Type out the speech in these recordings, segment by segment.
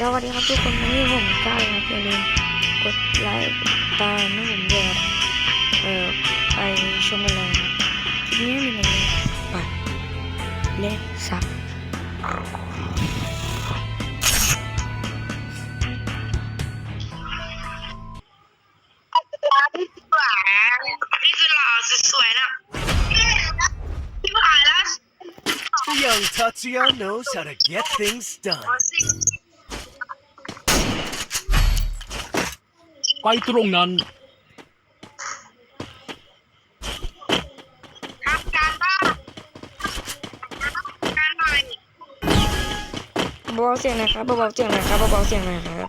สวัสดีครับทุกคนวันนี้ผมก้าวนะครับอย่าลืมกดไลค์ติดตามให้ผมด้วยครับเออไปชมกันเลยครับคลิปนี้มีอะไรเลยไปเล่นซับพี่สวยพี่คือหล่อสุดสวยนะพี่ผ่านแล้ว Young Tatsuya knows how to get things done. ไปตรงนั้น ทำการบ้านการหน่อยเบาๆเสียงหนะครับเบาๆเสียงหนะครับเบาๆเสียงหนะครับ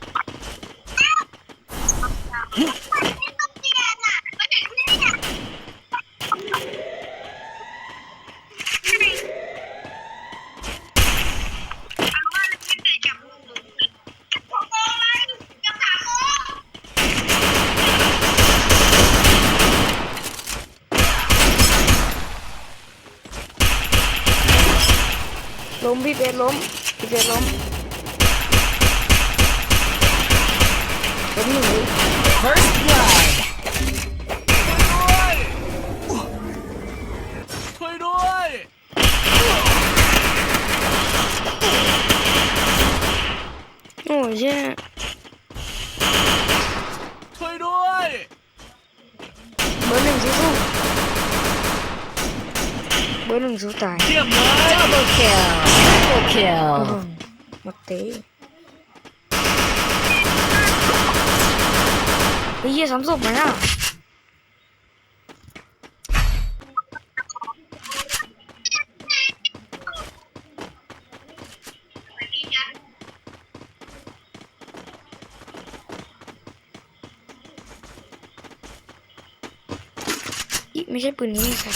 ล้มพี่เบสล้มพี่เบสล้มล้มหนู First blood ช่วยด้วยโอ้ยเช่ย ช่วยด้วย เบอร์หนึ่งสู้ๆเบอร์ หนึ่งสู้ตายเยี่ยมเลย Double kill. Triple โอ้ kill. โหหมดเตะเฮ้ยเหี้ยซ้ำศพไหมอะอีไม่ใช่ปืนนี้นี่ค่ะ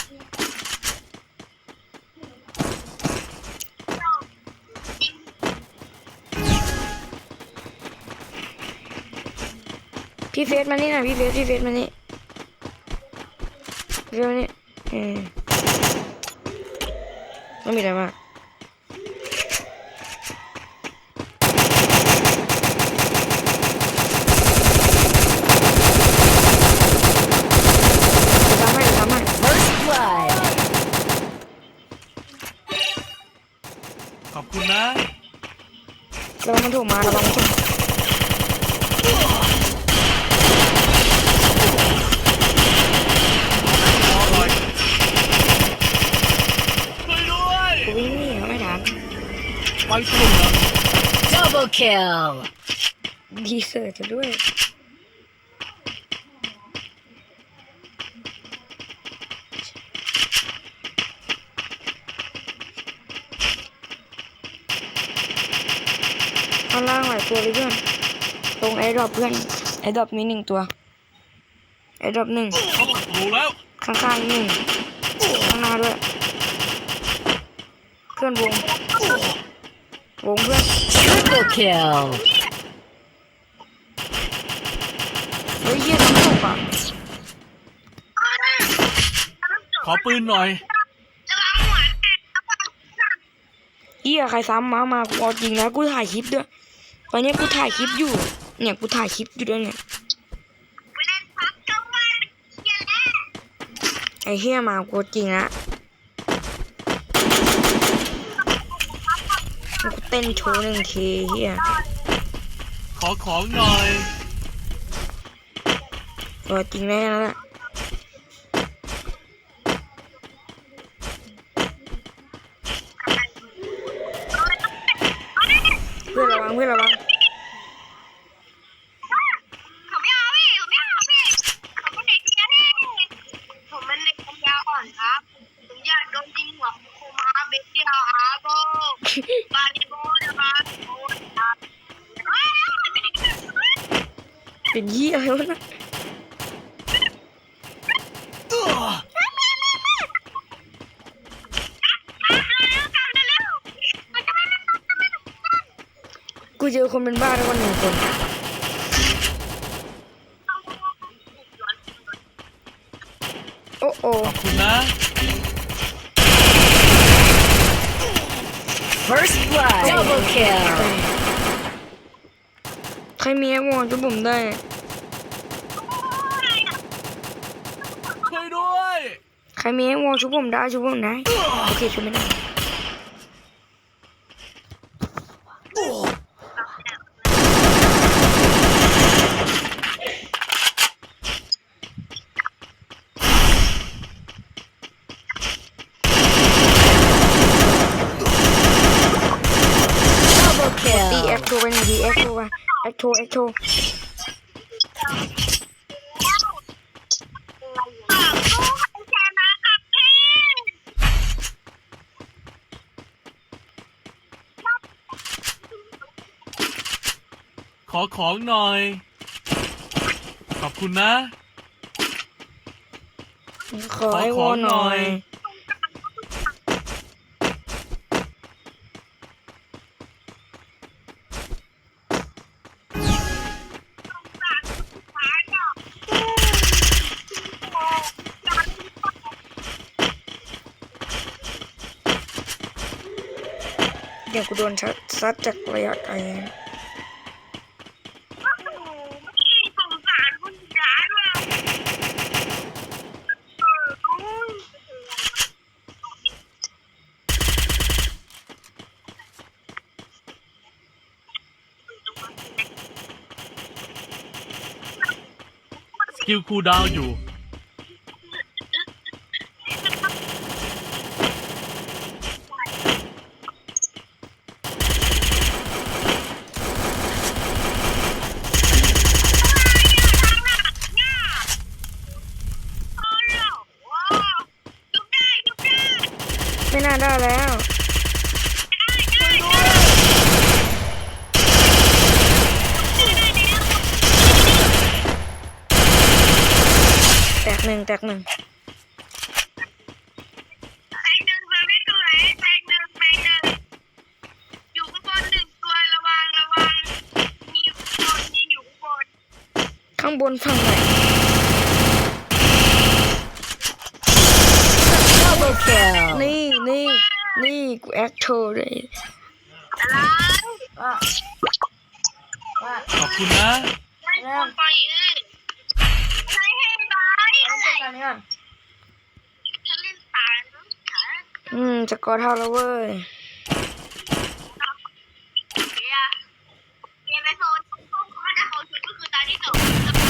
พี่เฟสมานี่หนะพี่เฟสพี่เฟสมานี่พี่เฟสมานี่เออไม่มีอะไรมากเดี๋ยวทำให้เดี๋ยวทำให้ First blood. ขอบคุณนะ ระวังมันถูกมา ระวังมันถูก ช่วยด้วย กูวิ่งหนีเขาไม่ทัน ไปตรงนั้น Double kill. ดีเสิร์ชด้วยข้างล่างหลายตัวเลยเพื่อน ตรงไอ้ดรอปเพื่อนไอ้ดรอปมีหนึ่งตัวไอ้ดรอปหนึ่งรู้แล้ว ข้างๆหนึ่งข้างหน้าด้วย เพื่อนวง วงเพื่อน Triple kill. เฮ้ยเยี่ยน้ำตกอะขอปืนหน่อยจะล้างหัวแตกแล้วก็เยี่ยใครซ้ำมามากูเอาจริงนะกูถ่ายคลิปด้วยตอนนี้กูถ่ายคลิปอยู่ เนี่ยกูถ่ายคลิปอยู่ด้วยเนี่ยไปเล่นพักกลางวันเย็นแล้วไอ้เฮียมากูจริงละ เต้นโชว์หนึ่งทีเฮียขอของหน่อยตัวจริงแน่แล้วล่ะ เป็นเหี้ยอะไรวะนะกูเจอคนเป็นบ้าแล้วคนหนึ่งคนโอ้โอ้ขอบคุณนะ First blood. Double kill. ใครมีไอวอลช่วยผมได้ ช่วยด้วย ใครมีไอวอลช่วยผมได้ช่วยผมได้โอเคช่วยไม่ได้ Double ตีแอ kill. คโทรไปหนึ่งทีแอคโทรไปแอคโทรแอคโทร ขอของหน่อย ขอบคุณนะ ขอไอวอลหน่อย เดี๋ยวกูโดนซัดจากระยะไกล สงสารคุณยายว่ะ สกิวคูลดาวน์อยู่ หนึ่งแตกหนึ่งแตงหนึ่งเลยไม่ตัวไหนแตงหนึ่งแตงหนึ่งอยู่ข้างบนหนึ่งตัวระวังระวังมีอยู่ข้างบนมีอยู่ข้างบนข้างบนฝั่งไหน Double kill. นี่นี่นี่กูแอคโทรเลยอะไรขอบคุณนะ ไม่ควรไปเอ้ยใช้ให้ร้าย อะไรฉันเล่นตายแล้วขาอืมจะกอเท่าแล้วเว้ยเบียร์เบียร์ไปโซนถ้าจะเขาชุดก็คือตาที่จบท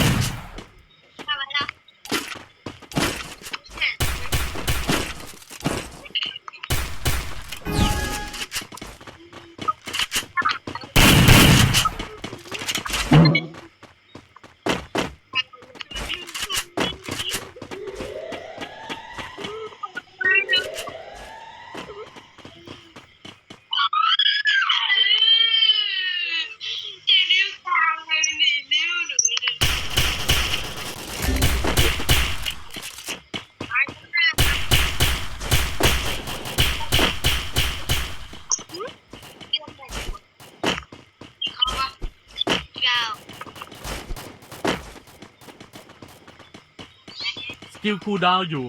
กิลคูลดาวน์อยู่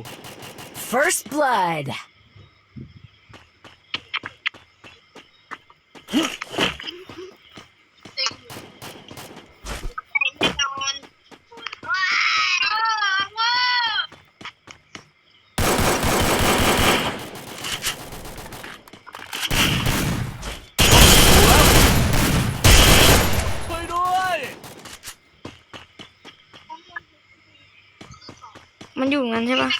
First blood. สิบไอ้แน่นอนว้าวว้าว ช่วยด้วย มันอยู่งั้นใช่ปะ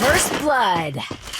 First Blood.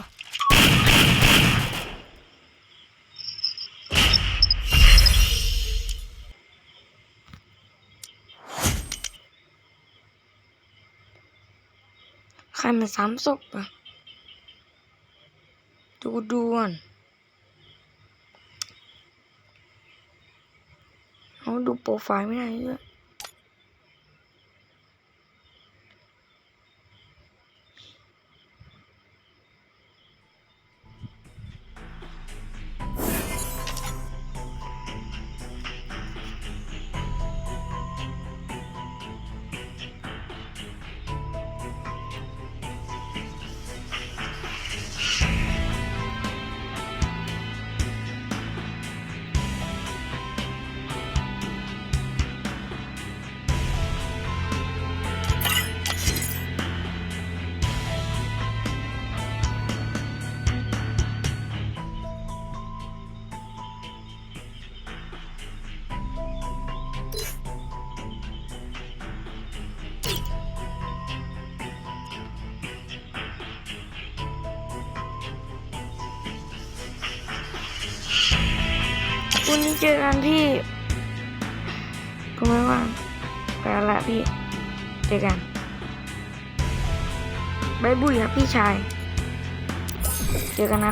ใครมาซ้ำศพอะดูด่วนเขาดูโปรไฟล์ไม่ได้ด้วย วันนี้เจอกันพี่ผมไม่ว่างไปแล้วละพี่ เจอกันบายบุยครับพี่ชาย เจอกันนะ